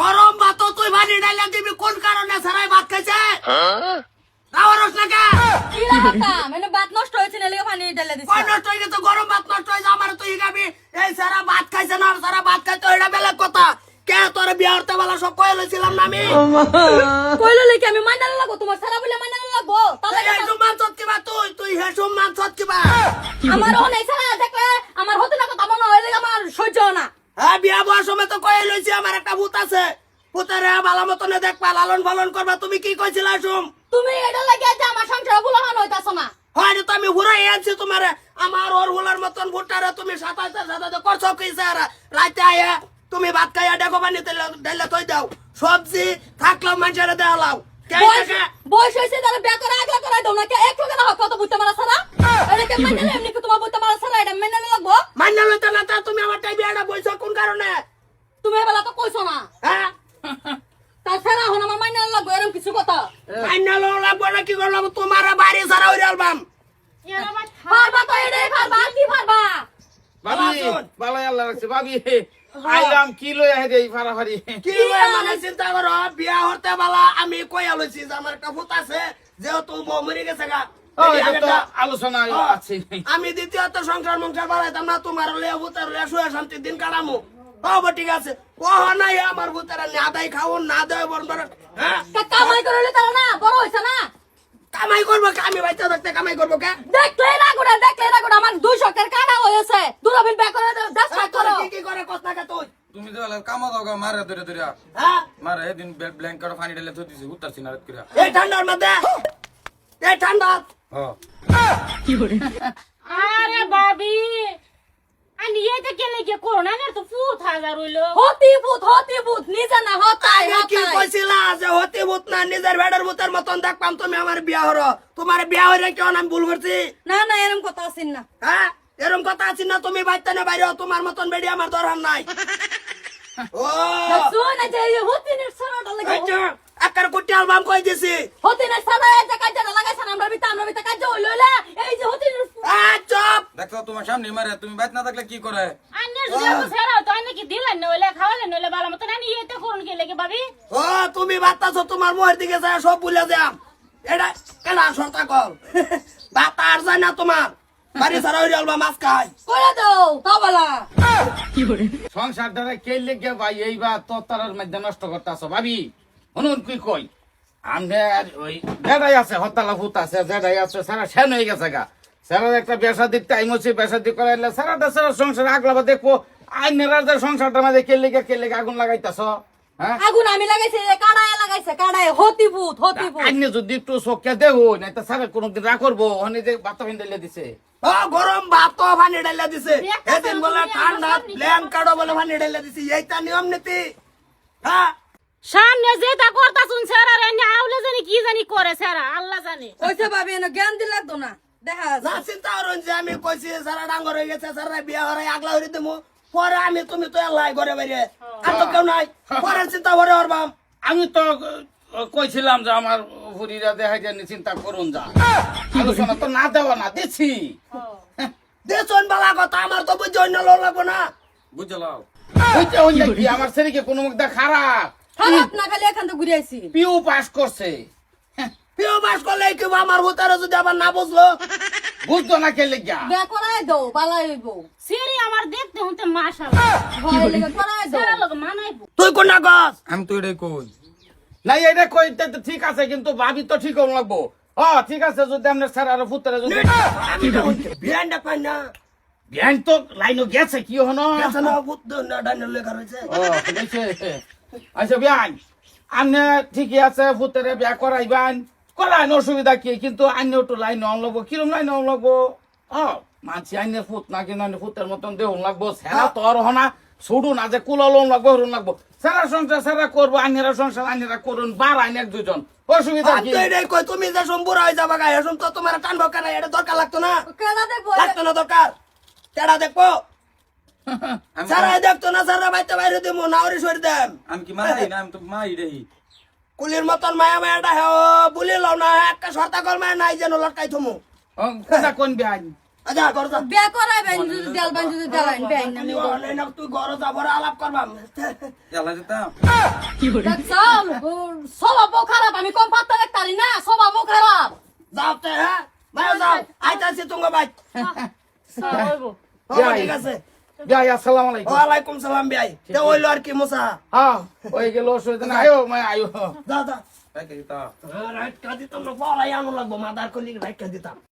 গরম ভাত তুই ভানি ডাইলা দিবি কোন কারণে সারাই ভাত খাইছে? রাওয়ারস লাগাতা মানে নষ্ট হয়েছে না লেগে পানি ঢেলে দিছি। কই নষ্ট হয়ে গেছে? গরম ভাত নষ্ট হয়ে আমার তুই গাবি এই সারা ভাত খাইছে না সারা ভাত খাইতে এটা বেলেগ কথা। কে তোর বিয়ে হতে বেলা সব কয়ে লইছিলাম না আমি? কইলো লেগে আমি মাইনা লাগবো তোমার সারা বলে মাইনা লাগবো। তাহলে এই সুমান কিবা তুই? তুই হে সুমান সত কিবা? আমার ও নাই সারা দেখলে আমার হতে না কথা মনে হয় লেগে আমার সহ্য হয় বিয়া বয়ার সময় তো কয়ে লইছি আমার একটা ভূত আছে। ভূতের হ্যাঁ ভালো মতনে দেখবা লালন পালন করবা। তুমি কি কইছিলা সুম? তুমি এটা লাগে যে আমার সংসারগুলো হান হইতাছ না। হয় তো আমি হুরাই আনছি তোমার। আমার ওর হুলার মতন ভুট্টারে তুমি করছ কি স্যার? আয়া তুমি ভাত খাইয়া দেখো পানি ঢেলে থই দাও। সবজি থাকলেও মানুষের দেওয়ালাও বয়স বয়স হয়েছে তাহলে বিয়া করে আগলা করে দাও না কে এক লোকের হক কত বুঝতে মারা সারা এটাকে মাইনা এমনি কি তোমার বুঝতে মারা সারা এটা মাইনা লাগবো? মান্য লইতে না তুমি আমার টাই বিয়াটা বলছো কোন কারণে তুমি এবেলা তো কইছো না। হ্যাঁ তার হন আমার মাইনা লাগবো এরকম কিছু কথা। মান্য লাগবো না কি করলাম তোমার বাড়ি সারা হইরে আলবাম। পারবা তো এটাই পারবা কি পারবা ভাবি ভালো আল্লাহ রাখছে ভাবি আইলাম কি লই আহে দেই ফারাফারি কি হইয়া মানে চিন্তা করো বিয়া হতে বালা আমি কই আলইছি যে আমার একটা ভূত আছে যেহেতু বউ মরে গেছে গা। আলোচনা আছে। আমি দ্বিতীয়ত সংসার মংসার বাড়াইতাম না তোমার লিয়া ভূতের লিয়া শুয়ে শান্তির দিন কাটামু। ও ঠিক আছে। ও নাই আমার ভূতের না দাই খাও না দেয় বরণ হ্যাঁ? কামাই করলে তারা না বড় হইছে না? কামাই করব কে? আমি বাইতে থাকতে কামাই করব কে? দেখলে না গোটা দেখলে না গোটা আমার দুই শকের কাটা হয়েছে দূরবীন ব্যাক করে দাও দশ হ্যাঁ, করো। কি কি করে কষ্ট থাকে তুই? তুমি তো কামা দাও মারে ধরে ধরে হ্যাঁ? মারে এদিন ব্ল্যাঙ্কেট পানি ঢেলে থই দিছি উত্তারছি না রাত করে এই ঠান্ডার মধ্যে এই ঠান্ডা হ্যাঁ আরে বাবি! আমি এটা কেলে কে করোনা না তো ফুট হইল হতি ভূত হতি ভূত নিজে না হতাই আগে কি হতাই। কইছিলা যে হতে ভূত না নিজের বেডের ভূতের মতন দেখপাম তুমি আমার বিয়া হরো? তোমার বিয়া হইরে কেউ আমি ভুল করছি? না না এরকম কথা আছেন না। হ্যাঁ এরকম কথা আছে না তুমি বাইতে না বাইরে তোমার মতন বেডি আমার দরকার নাই। ও! শুন না যে এই হতি নে সারাটা লাগে আচ্ছা একার কুটি অ্যালবাম কই দিছি? হতি নে সারা এই কাজটা লাগাইছ আমরা বিতা আমরা বিতা কাজ হইল। দেখো তোমার সামনে মারে তুমি বাইত না থাকলে কি করে? ও তুমি বাতাছো তোমার মোহের দিকে যায় সব ভুলে যাম। এটা কেনা সরতা কল? বাতা আর যায় না তোমার। বাড়ি সারা হইরে অ্যালবাম আজ খাই। করে দাও সংসার দ্বারা কে লেগে ভাই এইবার তোর মধ্যে নষ্ট করতেছ? ভাবি শুনুন কি কই? আমাদের ওই জেডাই আছে হতালা ভূত আছে জেডাই আছে সারা সেন হয়ে গেছে গা। সারা একটা বেসা দিক টাইম হচ্ছে দিক করাইলে সারাটা সারা সংসার আগলাবা দেখব। আইনের যে সংসারটা মধ্যে কে লেগে কে লেগে আগুন লাগাইতেছ হ্যাঁ? আগুন আমি লাগাইছি কাড়ায় লাগাইছে কাড়ায় আইনে যদি একটু তো সারা কোনোদিন রা করব ওখানে যে বাতা ফিন্দাইলে দিছে। ও গরম ভাত তো দিছে। এদিন বলে ঠান্ডা প্ল্যান পানি ঢেলে দিছি। এইটা নিয়ম নীতি। হ্যাঁ? সামনে যেটা করতা শুন সেরা রে না আউলে জানি কি জানি করে সেরা আল্লাহ জানে। কইছে ভাবি এনে জ্ঞান দিলে লাগতো না। দেখা চিন্তা করুন যে আমি কইছি সারা ডাঙ্গর হয়ে গেছে সারা বিয়া হরে আগলা হরে দেবো পরে আমি তুমি তো এলাই ঘরে বাইরে। আর তো কেউ নাই। পরে চিন্তা করে হরবাম আমি তো কইছিলাম যে আমার হুরিরা দেখাই যে চিন্তা করুন যা। আলোচনা তো না দেওয়া না দিছি। দেশন বালা কথা আমার তো বুঝে অন্য লোক লাগবো না। বুঝলাও আমার ছেলেকে কোনো মুখ খারাপ? খারাপ না খালি এখান তো ঘুরে আইছি। পিউ পাস করছে। প্রিয় বাস করলে কি আমার ভূতারে যদি আবার না বুঝলো বুঝতো না কে লেগা বিয়া করাই দাও বালাই হইব। সেরি আমার দেখতে হুনতে মাশাআল্লাহ ভয় লেগে করাই দাও সেরা লোক মানাইবো। তুই কোন গছ আমি তো এটাই কই। না এটা কইতে তো ঠিক আছে কিন্তু ভাবি তো ঠিক হন লাগবো। ও ঠিক আছে যদি আপনার স্যার আর ফুতরে যদি বিয়ানটা পাই না। জ্ঞান তো লাইনও গেছে কি হনো? গেছে না বুদ্ধ না ডাইনের লেখা রয়েছে ও আচ্ছা বিয়ান আপনি ঠিকই আছে ফুতরে বিয়া করাইবান করাইন অসুবিধা কি? কিন্তু আইন একটু লাইন অন লাগবো কিরম লাইন অন লাগবো মানছি আইনের ফুত না কিন্তু আইনের ফুতের মতন দেহন লাগবো সেরা তোর হনা ছুডু না যে কুলালন লাগবো হরুন লাগবো। সেরা সংসার সেরা করব আইনেরা সংসার আইনেরা করুন বার আইন এক দুজন অসুবিধা কি? এটাই কই তুমি যে সম্পুরা হয়ে যাবা গায়ে এসম তো তোমার টানবো কেন? এটা দরকার লাগতো না? লাগতো না দরকার? তেড়া দেখব? আমি সারা দেখতো না সারা বাইতে বাইরে দিব না ওরে সরি দেম। আমি কি মারি না? আমি তো মাই দেই। কুলির মতন মায়া মায়াটা হে বুলি লও না একটা সর্তা কল মায়া নাই যেন লটকাই থমু কোনটা কোন আচ্ছা ঘর যা বিয়া যদি দেলবেন যদি দেলাইন বেআইন না তুই না, তুই ঘরে যা ঘরে আলাপ করবাম জ্বালা যেতাম দেখছাও স্বভাবও খারাপ আমি কম পাত্তা দেখতারি না স্বভাবও খারাপ যাও তে হ্যাঁ ভাই যাও আইতাছি তোমার হ্যাঁ, ঠিক আছে বিয়াই আসসালামু আলাইকুম। ওয়ালাইকুম সালাম ভাই। তে হইল আর কি মুসা? হ্যাঁ ওই গেল অসুবিধা না আয়ো মা আয়ো। দাদা যা। তাই তা? রাইট কাজি তোমরা পড়াই আনো লাগবো মাদার কলি রাইট কাজি দিতাম